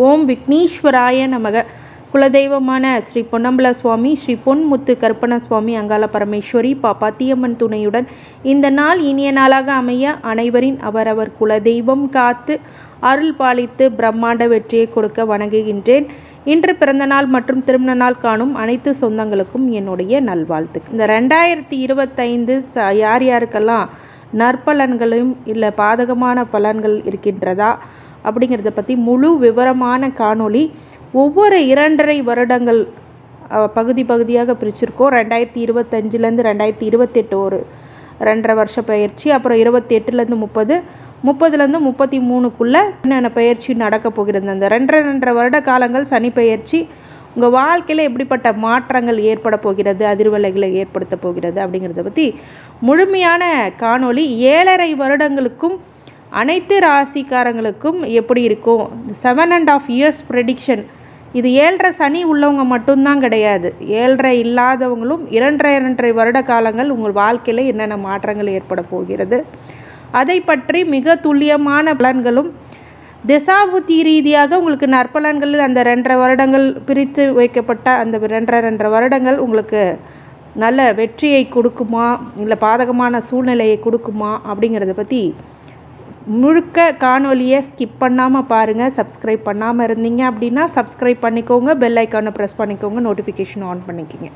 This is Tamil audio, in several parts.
ஓம் விக்னேஸ்வராய நமக. குலதெய்வமான ஸ்ரீ பொன்னம்பல சுவாமி ஸ்ரீ பொன்முத்து கருப்பண சுவாமி அங்காள பரமேஸ்வரி பாப்பாத்தியம்மன் துணையுடன் இந்த நாள் இனிய நாளாக அமைய அனைவரின் அவரவர் குலதெய்வம் காத்து அருள் பாலித்து பிரம்மாண்ட வெற்றியை கொடுக்க வணங்குகின்றேன். இன்று பிறந்தநாள் மற்றும் திருமண நாள் காணும் அனைத்து சொந்தங்களுக்கும் என்னுடைய நல்வாழ்த்து இந்த ரெண்டாயிரத்தி இருபத்தைந்து யார் யாருக்கெல்லாம் நற்பலன்களும் இல்லை பாதகமான பலன்கள் இருக்கின்றதா? அப்படிங்கிறத பற்றி முழு விவரமான காணொளி ஒவ்வொரு இரண்டரை வருடங்கள் பகுதி பகுதியாக பிரிச்சிருக்கோம். ரெண்டாயிரத்தி இருபத்தஞ்சிலேருந்து ரெண்டாயிரத்தி இருபத்தெட்டு ஒரு ரெண்டரை வருஷ பயிற்சி அப்புறம் இருபத்தி எட்டுலேருந்து முப்பது முப்பதுலேருந்து முப்பத்தி மூணுக்குள்ளே என்னென்ன பயிற்சி நடக்க போகிறது? அந்த ரெண்டரை ரெண்டரை வருட காலங்கள் சனி பயிற்சி உங்கள் வாழ்க்கையில் எப்படிப்பட்ட மாற்றங்கள் ஏற்பட போகிறது அதிர்வலைகளை ஏற்படுத்த போகிறது அப்படிங்கிறத பற்றி முழுமையான காணொளி ஏழரை வருடங்களுக்கும் அனைத்து ராசிக்காரங்களுக்கும் எப்படி இருக்கும் seven and half years prediction இது ஏழரை சனி உள்ளவங்க மட்டும்தான் கிடையாது. ஏழரை இல்லாதவங்களும் இரண்டரை இரண்டரை வருட காலங்கள் உங்கள் வாழ்க்கையில் என்னென்ன மாற்றங்கள் ஏற்பட போகிறது. அதை பற்றி மிக துல்லியமான பலன்களும் திசாபுத்தி ரீதியாக உங்களுக்கு நற்பலன்கள் அந்த ரெண்டரை வருடங்கள் பிரித்து வைக்கப்பட்ட அந்த ரெண்டரை ரெண்டரை வருடங்கள் உங்களுக்கு நல்ல வெற்றியை கொடுக்குமா? இல்லை பாதகமான சூழ்நிலையை கொடுக்குமா? அப்படிங்கிறத பற்றி முழுக்க காணொலியை ஸ்கிப் பண்ணாமல் பாருங்கள் சப்ஸ்கிரைப் பண்ணாமல் இருந்தீங்க அப்படின்னா சப்ஸ்கிரைப் பண்ணிக்கோங்க பெல் ஐக்கானை ப்ரெஸ் பண்ணிக்கோங்க நோட்டிஃபிகேஷன் ஆன் பண்ணிக்கோங்க.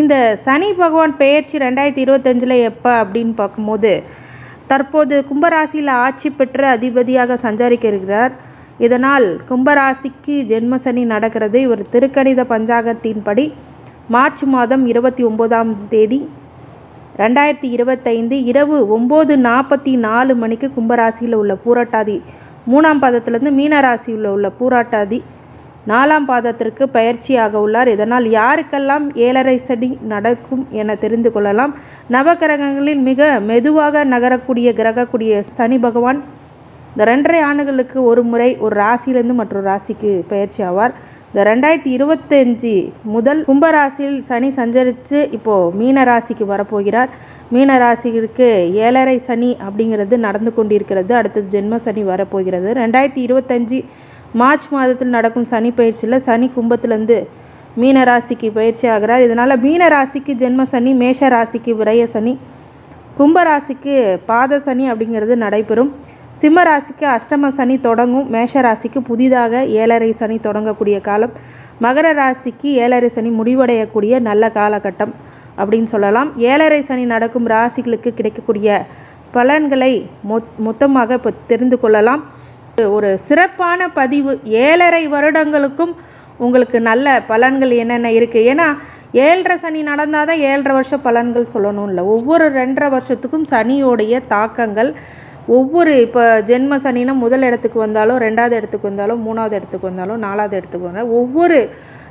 இந்த சனி பகவான் பெயர்ச்சி ரெண்டாயிரத்தி இருபத்தஞ்சில் எப்போ அப்படின்னு பார்க்கும்போது தற்போது கும்பராசியில் ஆட்சி பெற்று அதிபதியாக சஞ்சாரிக்க இருக்கிறார். இதனால் கும்பராசிக்கு ஜென்ம சனி நடக்கிறது. இவர் திருக்கணித பஞ்சாங்கத்தின்படி மார்ச் மாதம் இருபத்தி ஒம்போதாம் தேதி ரெண்டாயிரத்தி இருபத்தைந்து இரவு ஒம்பது நாற்பத்தி நாலு மணிக்கு கும்பராசியில் உள்ள பூராட்டாதி. மூணாம் பாதத்திலேருந்து மீனராசியில் உள்ள பூராட்டாதி. நாலாம் பாதத்திற்கு பயிற்சியாக உள்ளார். இதனால் யாருக்கெல்லாம் ஏழரை சனி நடக்கும் என தெரிந்து கொள்ளலாம். நவகிரகங்களில் மிக மெதுவாக நகரக்கூடிய கிரகக்கூடிய சனி பகவான் ரெண்டரை ஆண்டுகளுக்கு ஒரு முறை ஒரு ராசியிலேருந்து மற்றொரு ராசிக்கு பயிற்சி ஆவார். இந்த ரெண்டாயிரத்தி இருபத்தஞ்சி முதல் கும்பராசியில் சனி சஞ்சரித்து இப்போது மீன ராசிக்கு வரப்போகிறார். மீன ராசிக்கு ஏழரை சனி அப்படிங்கிறது நடந்து கொண்டிருக்கிறது. அடுத்தது ஜென்ம சனி வரப்போகிறது. ரெண்டாயிரத்தி இருபத்தஞ்சி மார்ச் மாதத்தில் நடக்கும் சனி பயிற்சியில் சனி கும்பத்துலேருந்து மீன ராசிக்கு பயிற்சி ஆகிறார். இதனால் மீன ராசிக்கு ஜென்ம சனி மேஷ ராசிக்கு விரய சனி கும்பராசிக்கு பாத சனி அப்படிங்கிறது நடைபெறும். சிம்ம ராசிக்கு அஷ்டம சனி தொடங்கும். மேஷ ராசிக்கு புதிதாக ஏழரை சனி தொடங்கக்கூடிய காலம். மகர ராசிக்கு ஏழரை சனி முடிவடையக்கூடிய நல்ல காலகட்டம் அப்படின்னு சொல்லலாம். ஏழரை சனி நடக்கும் ராசிகளுக்கு கிடைக்கக்கூடிய பலன்களை மொத் மொத்தமாக இப்போ தெரிந்து கொள்ளலாம். ஒரு சிறப்பான பதிவு. ஏழரை வருடங்களுக்கும் உங்களுக்கு நல்ல பலன்கள் என்னென்ன இருக்குது ஏன்னா ஏழரை சனி நடந்தால் தான் ஏழரை வருஷம் பலன்கள் சொல்லணும் இல்லை. ஒவ்வொரு ரெண்டரை வருஷத்துக்கும் சனியோடைய தாக்கங்கள் ஒவ்வொரு இப்போ ஜென்ம சனினா முதல் இடத்துக்கு வந்தாலும் ரெண்டாவது இடத்துக்கு வந்தாலும் மூணாவது இடத்துக்கு வந்தாலும் நாலாவது இடத்துக்கு வந்தாலும் ஒவ்வொரு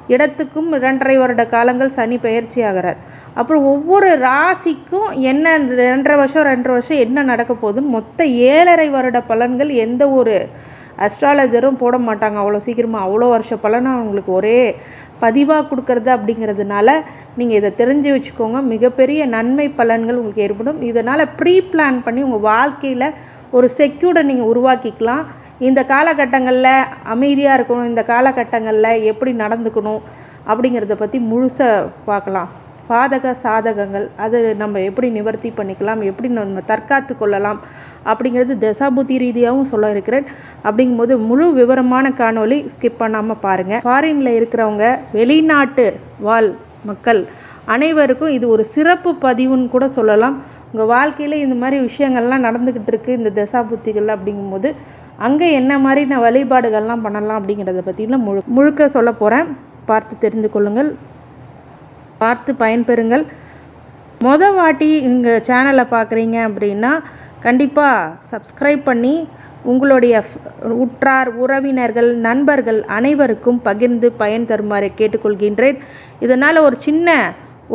இடத்துக்கும் ரெண்டரை வருட காலங்கள் சனி பயிற்சி ஆகிறார். அப்புறம் ஒவ்வொரு ராசிக்கும் என்ன ரெண்டரை வருஷம் ரெண்டரை வருஷம் என்ன நடக்க போகுதுன்னு மொத்த ஏழரை வருட பலன்கள் எந்த ஒரு அஸ்ட்ராலஜரும் போட மாட்டாங்க. அவ்வளோ சீக்கிரமாக அவ்வளோ வருஷ பலனை அவங்களுக்கு ஒரே பதிவாக கொடுக்கறது அப்படிங்கிறதுனால நீங்கள் இதை தெரிஞ்சு வச்சுக்கோங்க. மிகப்பெரிய நன்மை பலன்கள் உங்களுக்கு ஏற்படும். இதனால் ப்ரீ பிளான் பண்ணி உங்கள் வாழ்க்கையில் ஒரு செக்யூர்டை நீங்கள் உருவாக்கிக்கலாம். இந்த காலகட்டங்களில் அமைதியாக இருக்கணும். இந்த காலகட்டங்களில் எப்படி நடந்துக்கணும் அப்படிங்கிறத பற்றி முழுசாக பார்க்கலாம். பாதக சாதகங்கள் அது நம்ம எப்படி நிவர்த்தி பண்ணிக்கலாம் எப்படி நம்ம தற்காத்து கொள்ளலாம் அப்படிங்கிறது தசாபுத்தி ரீதியாகவும் சொல்ல இருக்கிறேன். அப்படிங்கும்போது முழு விவரமான காணொலி ஸ்கிப் பண்ணாமல் பாருங்கள் ஃபாரினில் இருக்கிறவங்க வெளிநாட்டு வாழ் மக்கள் அனைவருக்கும் இது ஒரு சிறப்பு பதிவுன்னு கூட சொல்லலாம். உங்கள் வாழ்க்கையில் இந்த மாதிரி விஷயங்கள்லாம் நடந்துக்கிட்டு இருக்குது இந்த தசாபுத்திகள் அப்படிங்கும்போது அங்கே என்ன மாதிரி நான் வழிபாடுகள்லாம் பண்ணலாம் அப்படிங்கிறத பற்றிலாம் முழு முழுக்க சொல்ல போகிறேன் பார்த்து தெரிந்து கொள்ளுங்கள். பார்த்து பயன்பெறுங்கள். மொதல் வாட்டி இங்கே சேனலை பார்க்குறீங்க அப்படின்னா கண்டிப்பாக சப்ஸ்கிரைப் பண்ணி உங்களுடைய உற்றார் உறவினர்கள் நண்பர்கள் அனைவருக்கும் பகிர்ந்து பயன் தருமாறு கேட்டுக்கொள்கின்றேன். இதனால் ஒரு சின்ன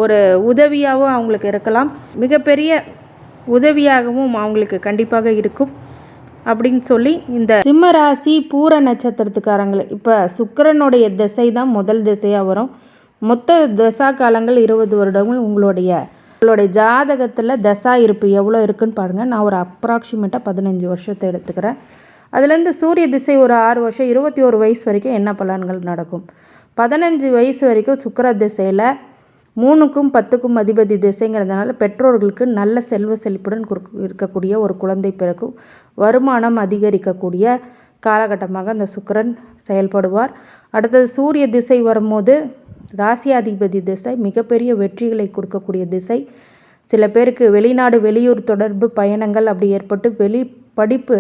ஒரு உதவியாகவும் அவங்களுக்கு இருக்கலாம். மிகப்பெரிய உதவியாகவும் அவங்களுக்கு கண்டிப்பாக இருக்கும். அப்படின்னு சொல்லி இந்த சிம்ம ராசி பூர நட்சத்திரத்துக்காரங்களை இப்போ சுக்கரனுடைய திசை தான் முதல் திசையாக வரும். மொத்த தசா காலங்கள் இருபது வருடங்கள் உங்களுடைய உங்களுடைய ஜாதகத்தில் தசா இருப்பு எவ்வளோ இருக்குன்னு பாருங்கள் நான் ஒரு அப்ராக்சிமேட்டாக பதினஞ்சு வருஷத்தை எடுத்துக்கிறேன். அதுலேருந்து சூரிய திசை ஒரு ஆறு வருஷம் இருபத்தி ஒரு வயசு வரைக்கும் என்ன பலன்கள் நடக்கும்? பதினஞ்சு வயசு வரைக்கும் சுக்கர திசையில் மூணுக்கும் பத்துக்கும் அதிபதி திசைங்கிறதுனால பெற்றோர்களுக்கு நல்ல செல்வ செழிப்புடன் குறுக்கு- இருக்கக்கூடிய ஒரு குழந்தை பிறக்கும். வருமானம் அதிகரிக்கக்கூடிய காலகட்டமாக அந்த சுக்கரன் செயல்படுவார். அடுத்தது சூரிய திசை வரும்போது ராசியாதிபதி திசை மிகப்பெரிய வெற்றிகளை கொடுக்கக்கூடிய திசை. சில பேருக்கு வெளிநாடு வெளியூர் தொடர்பு பயணங்கள் அப்படி ஏற்பட்டு வெளி படிப்பு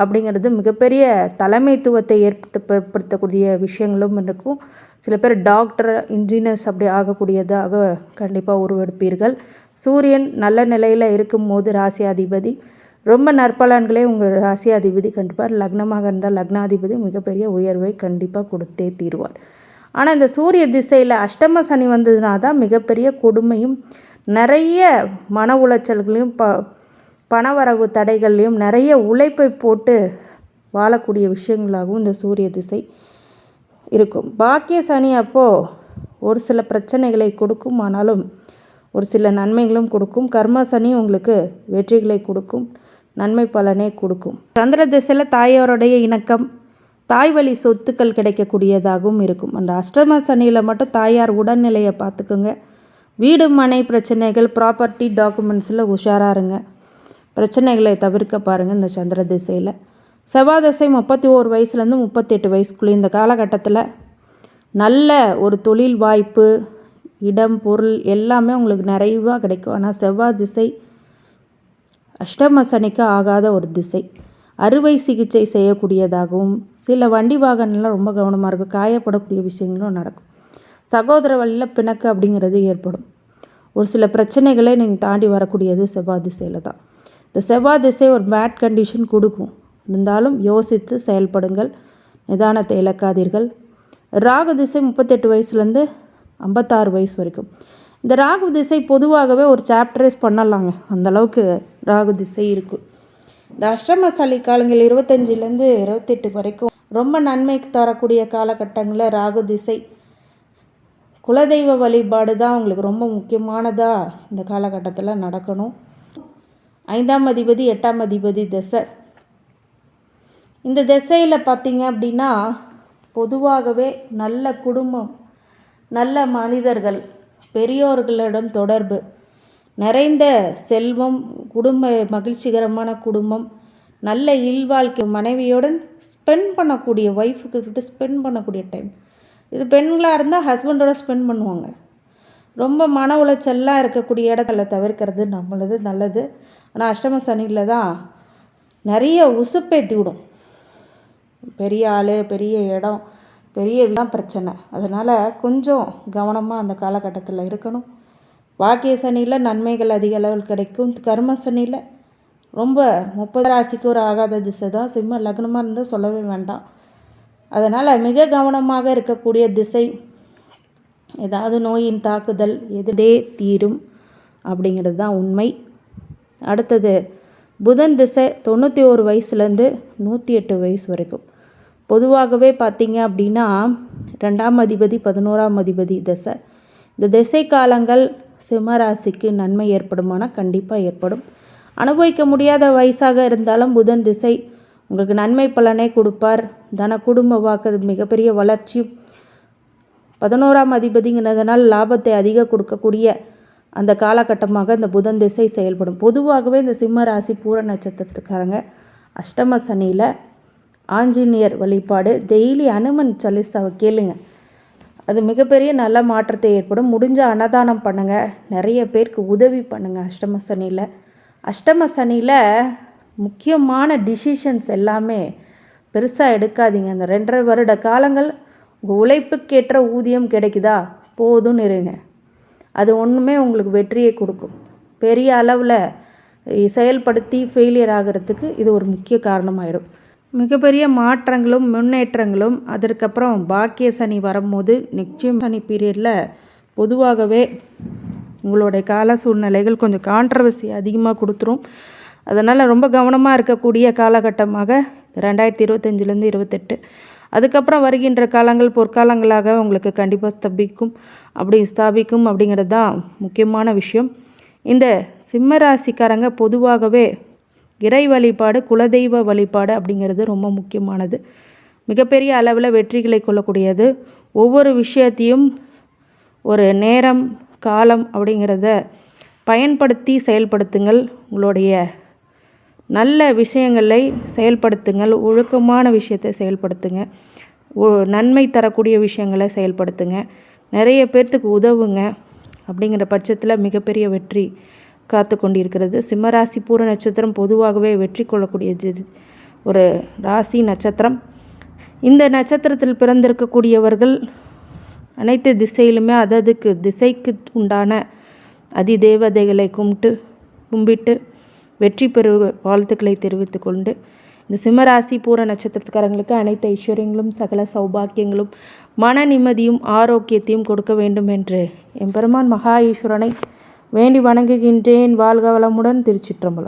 அப்படிங்கிறது மிகப்பெரிய தலைமைத்துவத்தை ஏற்படுத்தக்கூடிய விஷயங்களும் இருக்கும். சில பேர் டாக்டர் இன்ஜினியர்ஸ் அப்படி ஆகக்கூடியதாக கண்டிப்பாக உருவெடுப்பீர்கள். சூரியன் நல்ல நிலையில் இருக்கும்போது ராசியாதிபதி. ரொம்ப நற்பலன்களே உங்கள் ராசியாதிபதி. கண்டிப்பாக லக்னமாக இருந்தால் லக்னாதிபதி மிகப்பெரிய உயர்வை கண்டிப்பாக கொடுத்தே தீருவார். ஆனால் இந்த சூரிய திசையில் அஷ்டம சனி வந்ததுனா தான் மிகப்பெரிய கொடுமையும் நிறைய மன உளைச்சல்களையும் ப பணவரவு தடைகள்லையும் நிறைய உழைப்பை போட்டு வாழக்கூடிய விஷயங்களாகவும் இந்த சூரிய திசை இருக்கும். பாக்கிய சனி அப்போது ஒரு சில பிரச்சனைகளை கொடுக்கும். ஆனாலும் ஒரு சில நன்மைகளும் கொடுக்கும். கர்ம சனி உங்களுக்கு வெற்றிகளை கொடுக்கும். நன்மை பலனே கொடுக்கும். சந்திர திசையில் தாயாருடைய இணக்கம் தாய் வழி சொத்துக்கள் கிடைக்கக்கூடியதாகவும் இருக்கும். அந்த அஷ்டம சனியில் மட்டும் தாயார் உடல்நிலையை பார்த்துக்குங்க. வீடு மனை பிரச்சனைகள் ப்ராப்பர்ட்டி டாக்குமெண்ட்ஸில் உஷாராக இருங்க. பிரச்சனைகளை தவிர்க்க பாருங்கள் இந்த சந்திர திசையில். செவ்வாய் திசை முப்பத்தி ஓரு வயசுலேருந்து முப்பத்தெட்டு வயசுக்குள்ளே இந்த காலகட்டத்தில் நல்ல ஒரு தொழில் வாய்ப்பு இடம் பொருள் எல்லாமே உங்களுக்கு நிறைவாக கிடைக்கும். ஆனால் செவ்வாய் திசை அஷ்டம சனிக்கு ஆகாத ஒரு திசை. அறுவை சிகிச்சை செய்யக்கூடியதாகவும் சில வண்டி வாகனம்லாம் ரொம்ப கவனமாக இருக்கும். காயப்படக்கூடிய விஷயங்களும் நடக்கும். சகோதர வழியில் பிணக்கு அப்படிங்கிறது ஏற்படும். ஒரு சில பிரச்சனைகளை நீங்கள் தாண்டி வரக்கூடியது செவ்வாய் திசையில் தான். இந்த செவ்வாய் திசை ஒரு பேட் கண்டிஷன் கொடுக்கும். இருந்தாலும் யோசித்து செயல்படுங்கள். நிதானத்தை இழக்காதீர்கள். ராகு திசை முப்பத்தெட்டு வயசுலேருந்து ஐம்பத்தாறு வயசு வரைக்கும். இந்த ராகு திசை பொதுவாகவே ஒரு சாப்டரைஸ் பண்ணலாங்க. அந்தளவுக்கு ராகு திசை இருக்குது இந்த அஷ்டம காலங்கள் இருபத்தஞ்சிலேருந்து இருபத்தெட்டு வரைக்கும் ரொம்ப நன்மை தரக்கூடிய காலகட்டங்களில் ராகு திசை. குலதெய்வ வழிபாடு தான் உங்களுக்கு ரொம்ப முக்கியமானதாக இந்த காலகட்டத்தில் நடக்கணும். ஐந்தாம் அதிபதி எட்டாம் அதிபதி திசை. இந்த திசையில் பார்த்தீங்க அப்படின்னா பொதுவாகவே நல்ல குடும்பம் நல்ல மனிதர்கள் பெரியோர்களிடம் தொடர்பு நிறைந்த செல்வம் குடும்ப மகிழ்ச்சிகரமான குடும்பம் நல்ல இல்வாழ்க்கை மனைவியுடன் ஸ்பெண்ட் பண்ணக்கூடிய ஒய்ஃபுக்கு கிட்ட ஸ்பெண்ட் பண்ணக்கூடிய டைம் இது பெண்களாக இருந்தால் ஹஸ்பண்டோட ஸ்பெண்ட் பண்ணுவாங்க. ரொம்ப மன உளைச்சல்லாம் இருக்கக்கூடிய இடத்துல தவிர்க்கிறது நம்மளது நல்லது. ஆனால் அஷ்டம சனியில் தான் நிறைய உசுப்பேத்தி விடும். பெரிய ஆள் பெரிய இடம் பெரிய தான் பிரச்சனை. அதனால் கொஞ்சம் கவனமாக அந்த காலகட்டத்தில் இருக்கணும். வாக்கிய சனியில் நன்மைகள் அதிக அளவில் கிடைக்கும். கர்ம சனியில் ரொம்ப முப்பது ராசிக்கு ஒரு ஆகாத திசை தான். சிம்ம லக்னமாக இருந்தால் சொல்லவே வேண்டாம். அதனால் மிக கவனமாக இருக்கக்கூடிய திசை ஏதாவது நோயின் தாக்குதல் எதிரே தீரும் அப்படிங்கிறது தான் உண்மை. அடுத்தது புதன் திசை தொண்ணூற்றி ஒரு வயசுலேருந்து நூற்றி எட்டு வயசு வரைக்கும். பொதுவாகவே பார்த்தீங்க அப்படின்னா ரெண்டாம் அதிபதி பதினோராம் அதிபதி திசை. இந்த திசை காலங்கள் சிம்மராசிக்கு நன்மை ஏற்படுமானால் கண்டிப்பாக ஏற்படும். அனுபவிக்க முடியாத வயசாக இருந்தாலும் புதன் திசை. உங்களுக்கு நன்மை பலனை கொடுப்பார். தன குடும்ப வாக்கு மிகப்பெரிய வளர்ச்சி. பதினோராம் அதிபதிங்கிறதுனால் லாபத்தை அதிக கொடுக்கக்கூடிய அந்த காலகட்டமாக இந்த புதன் திசை செயல்படும். பொதுவாகவே இந்த சிம்ம ராசி பூர நட்சத்திரத்துக்காரங்க அஷ்டம சனியில் ஆஞ்சநேயர் வழிபாடு டெய்லி அனுமன் சலிசாவை கேளுங்க. அது மிகப்பெரிய நல்ல மாற்றத்தை ஏற்படும். முடிஞ்ச அன்னதானம் பண்ணுங்கள் நிறைய பேருக்கு உதவி பண்ணுங்கள் அஷ்டம சனியில். அஷ்டம சனியில் முக்கியமான டிசிஷன்ஸ் எல்லாமே பெருசாக எடுக்காதீங்க. அந்த ரெண்டரை வருட காலங்கள் உங்கள் உழைப்புக்கேற்ற ஊதியம் கிடைக்குதா? போதும்னு இருங்க. அது ஒன்றுமே உங்களுக்கு வெற்றியை கொடுக்கும். பெரிய அளவில் செயல்படுத்தி ஃபெயிலியர் ஆகிறதுக்கு இது ஒரு முக்கிய காரணமாயிடும் மிகப்பெரிய மாற்றங்களும் முன்னேற்றங்களும் அதற்கப்புறம் பாக்கிய சனி வரும்போது நிச்சயம் சனி பீரியடில் பொதுவாகவே உங்களுடைய கால சூழ்நிலைகள் கொஞ்சம் கான்ட்ரவர்சி அதிகமாக கொடுத்துரும். அதனால் ரொம்ப கவனமாக இருக்கக்கூடிய காலகட்டமாக ரெண்டாயிரத்தி இருபத்தஞ்சிலேருந்து இருபத்தெட்டு. அதுக்கப்புறம் வருகின்ற காலங்கள் பொற்காலங்களாக உங்களுக்கு கண்டிப்பாக ஸ்தபிக்கும் அப்படி ஸ்தாபிக்கும் அப்படிங்கிறது தான் முக்கியமான விஷயம். இந்த சிம்ம ராசிக்காரங்க பொதுவாகவே இறை வழிபாடு குலதெய்வ வழிபாடு அப்படிங்கிறது ரொம்ப முக்கியமானது. மிகப்பெரிய அளவில் வெற்றிகளை கொள்ளக்கூடியது. ஒவ்வொரு விஷயத்தையும் ஒரு நேரம் காலம் அப்படிங்கிறத பயன்படுத்தி செயல்படுத்துங்கள் உங்களுடைய நல்ல விஷயங்களை செயல்படுத்துங்கள் ஒழுக்கமான விஷயத்தை செயல்படுத்துங்க. நன்மை தரக்கூடிய விஷயங்களை செயல்படுத்துங்க. நிறைய பேர்த்துக்கு உதவுங்க அப்படிங்கிற பட்சத்தில் மிகப்பெரிய வெற்றி காத்து கொண்டிருக்கிறது. சிம்மராசி பூர நட்சத்திரம் பொதுவாகவே வெற்றி கொள்ளக்கூடிய ஒரு ராசி நட்சத்திரம். இந்த நட்சத்திரத்தில் பிறந்திருக்கக்கூடியவர்கள் அனைத்து திசையிலுமே அததுக்கு திசைக்கு உண்டான அதிதேவதைகளை கும்பிட்டு கும்பிட்டு வெற்றி பெறு வாழ்த்துக்களை தெரிவித்து கொண்டு இந்த சிம்மராசி பூர நட்சத்திரத்துக்காரங்களுக்கு அனைத்து ஐஸ்வர்யங்களும் சகல சௌபாக்கியங்களும் மன நிம்மதியும் ஆரோக்கியத்தையும் கொடுக்க வேண்டும் என்று எம்பெருமான் மகா ஈஸ்வரனை வேண்டி வணங்குகின்றேன். வாழ்க வளமுடன் திருச்சிற்றம்பலம்.